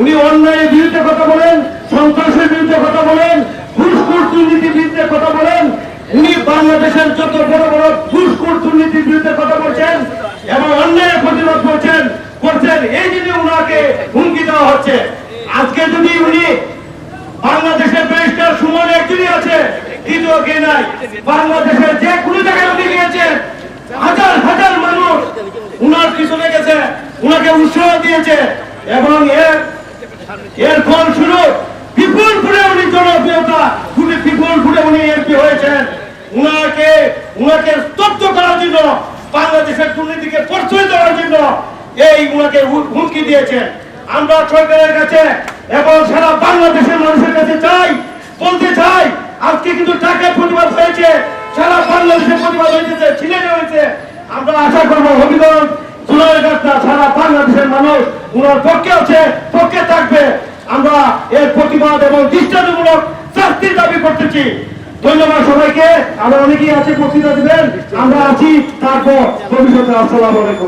উনি অন্যায়ের বিরুদ্ধে কথা বলেন, সন্ত্রাসের বিরুদ্ধে কথা বলেন ঘুষখোর দুর্নীতির বিরুদ্ধে কথা বলেন, উনি বাংলাদেশের যত বড় বড় ঘুষখোর দুর্নীতির বিরুদ্ধে কথা বলছেন এবং অন্যায়ের প্রতিরোধ করছেন করছেন, এই জন্য উনাকে হুমকি দেওয়া হচ্ছে। আজকে যদি উনি বাংলাদেশের ব্যারিস্টার সুমন একজনই আছে, দ্বিতীয় কে নাই? বাংলাদেশের যে কোনো জায়গায় উনি গিয়েছেন হাজার হাজার মানুষ উনার পিছনে গেছে, উনাকে উৎসাহ দিয়েছে এবং এর এর ফল শুরু বিপুল ফুলে উনি জনপ্রিয়তা খুবই বিপুল ফুলে উনি এমপি হয়েছেন। উনাকে উনাকে স্তব্ধ করার জন্য, বাংলাদেশের দুর্নীতিকে প্রশ্রয় দেওয়ার জন্য এই উনাকে হুমকি দিয়েছেন। আমরা সরকারের কাছে এবং সারা বাংলাদেশের মানুষের কাছে চাই, বলতে চাই, আজকে কিন্তু টাকার প্রতিবাদ হয়েছে, সারা বাংলাদেশের প্রতিবাদ হয়েছে, ছিলেনে হয়েছে। আমরা আশা করব জুলাই সারা বাংলাদেশের মানুষ উনার পক্ষে আছে পক্ষে থাকবে আমরা এর প্রতিবাদ এবং দৃষ্টান্তমূলক শাস্তির দাবি করতেছি। ধন্যবাদ সবাইকে। আমরা অনেকেই আছে বক্তৃতা দেবেন। আমরা আছি, তারপর ভবিষ্যতে আসসালাম আলাইকুম।